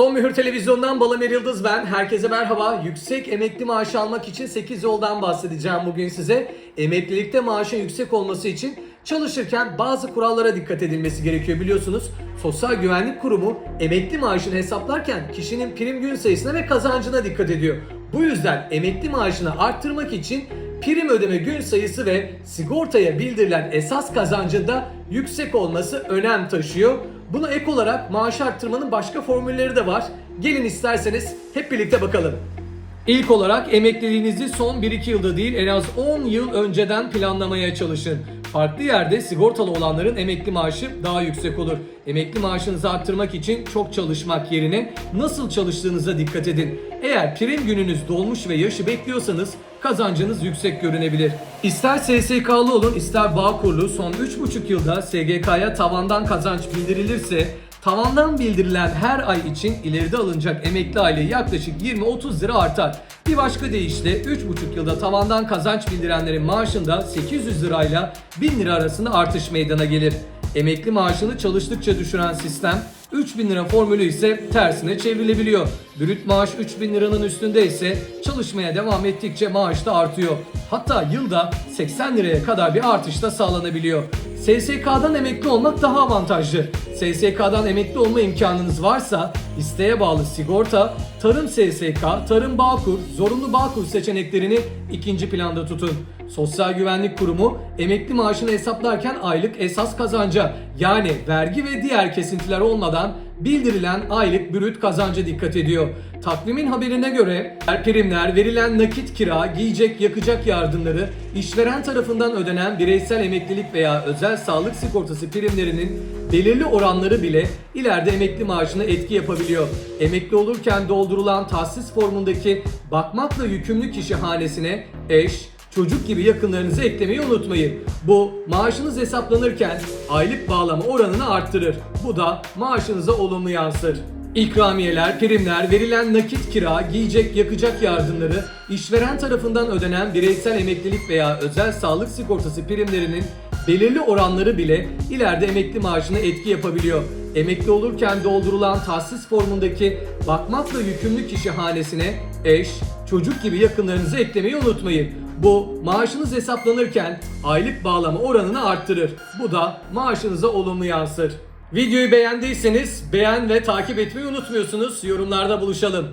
Son Mühür Televizyon'dan Balamir Yıldız ben. Herkese merhaba. Yüksek emekli maaşı almak için 8 yoldan bahsedeceğim bugün size. Emeklilikte maaşın yüksek olması için çalışırken bazı kurallara dikkat edilmesi gerekiyor biliyorsunuz. Sosyal Güvenlik Kurumu emekli maaşını hesaplarken kişinin prim gün sayısına ve kazancına dikkat ediyor. Bu yüzden emekli maaşını arttırmak için prim ödeme gün sayısı ve sigortaya bildirilen esas kazancında yüksek olması önem taşıyor. Buna ek olarak maaş arttırmanın başka formülleri de var. Gelin isterseniz hep birlikte bakalım. İlk olarak emekliliğinizi son 1-2 yılda değil en az 10 yıl önceden planlamaya çalışın. Farklı yerde sigortalı olanların emekli maaşı daha yüksek olur. Emekli maaşınızı arttırmak için çok çalışmak yerine nasıl çalıştığınıza dikkat edin. Eğer prim gününüz dolmuş ve yaşı bekliyorsanız kazancınız yüksek görünebilir. İster SSK'lı olun ister Bağkurlu son 3,5 yılda SGK'ya tavandan kazanç bildirilirse Tavandan bildirilen her ay için ileride alınacak emekli aile yaklaşık 20-30 lira artar. Bir başka deyişle 3,5 yılda tavandan kazanç bildirenlerin maaşında 800 lirayla 1000 lira arasında artış meydana gelir. Emekli maaşını çalıştıkça düşüren sistem 3000 lira formülü ise tersine çevrilebiliyor. Brüt maaş 3000 liranın üstünde ise çalışmaya devam ettikçe maaş da artıyor. Hatta yılda 80 liraya kadar bir artış da sağlanabiliyor. SSK'dan emekli olmak daha avantajlı. SSK'dan emekli olma imkanınız varsa isteğe bağlı sigorta, tarım SSK, tarım Bağkur, zorunlu Bağkur seçeneklerini ikinci planda tutun. Sosyal Güvenlik Kurumu emekli maaşını hesaplarken aylık esas kazanca yani vergi ve diğer kesintiler olmadan bildirilen aylık brüt kazanca dikkat ediyor. Takvimin haberine göre primler, verilen nakit kira, giyecek, yakacak yardımları, işveren tarafından ödenen bireysel emeklilik veya özel sağlık sigortası primlerinin belirli oranları bile ileride emekli maaşına etki yapabiliyor. Emekli olurken doldurulan tahsis formundaki bakmakla yükümlü kişi hanesine eş, çocuk gibi yakınlarınızı eklemeyi unutmayın. Bu maaşınız hesaplanırken aylık bağlama oranını arttırır. Bu da maaşınıza olumlu yansır. İkramiyeler, primler, verilen nakit kira, giyecek, yakacak yardımları, işveren tarafından ödenen bireysel emeklilik veya özel sağlık sigortası primlerinin belirli oranları bile ileride emekli maaşına etki yapabiliyor. Emekli olurken doldurulan tahsis formundaki bakmakla yükümlü kişi hanesine eş, çocuk gibi yakınlarınızı eklemeyi unutmayın. Bu maaşınız hesaplanırken aylık bağlama oranını arttırır. Bu da maaşınıza olumlu yansır. Videoyu beğendiyseniz beğen ve takip etmeyi unutmuyorsunuz. Yorumlarda buluşalım.